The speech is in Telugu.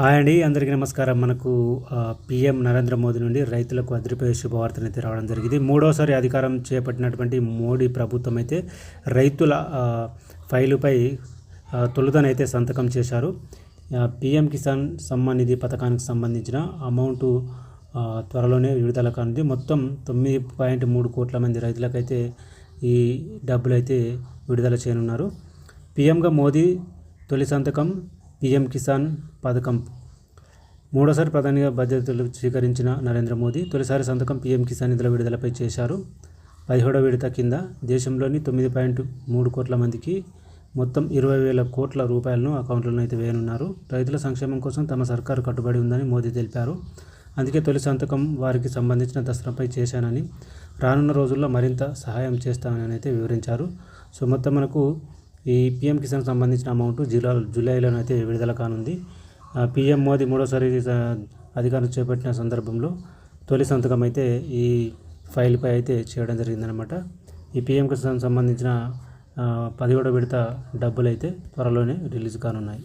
హాయ్ అండి అందరికీ నమస్కారం. మనకు పీఎం నరేంద్ర మోదీ నుండి రైతులకు అదిరిపోయే శుభవార్తను అయితే రావడం జరిగింది. మూడోసారి అధికారం చేపట్టినటువంటి మోడీ ప్రభుత్వం అయితే రైతుల ఫైలుపై తొలుతనైతే సంతకం చేశారు. పీఎం కిసాన్ సమ్మాన్ నిధి పథకానికి సంబంధించిన అమౌంట్ త్వరలోనే విడుదల కానుంది. మొత్తం తొమ్మిది పాయింట్ మూడు కోట్ల మంది రైతులకైతే ఈ డబ్బులు అయితే విడుదల చేయనున్నారు. పీఎంగా మోదీ తొలి సంతకం పీఎం కిసాన్ పథకం. మూడోసారి ప్రధానిగా బాధ్యతలు స్వీకరించిన నరేంద్ర మోదీ తొలిసారి సంతకం పీఎం కిసాన్ నిధుల విడుదలపై చేశారు. పదిహేడో విడత కింద దేశంలోని తొమ్మిది పాయింట్ మూడు కోట్ల మందికి మొత్తం ఇరవై వేల కోట్ల రూపాయలను అకౌంట్లను అయితే వేయనున్నారు. రైతుల సంక్షేమం కోసం తమ సర్కారు కట్టుబడి ఉందని మోదీ తెలిపారు. అందుకే తొలి సంతకం వారికి సంబంధించిన దసరాపై చేశానని రానున్న రోజుల్లో మరింత సహాయం చేస్తామని అయితే వివరించారు. సో మొత్తం మనకు ఈ పిఎం కిసాన్ సంబంధించిన అమౌంట్ జూలై జూలైలోనైతే విడుదల కానుంది. పిఎం మోదీ మూడోసారి అధికారం చేపట్టిన సందర్భంలో తొలి సంతకం అయితే ఈ ఫైల్పై అయితే చేయడం జరిగిందనమాట ఈ పిఎం కిసాన్ సంబంధించిన పదిహేడో విడత డబ్బులు అయితే త్వరలోనే రిలీజ్ కానున్నాయి.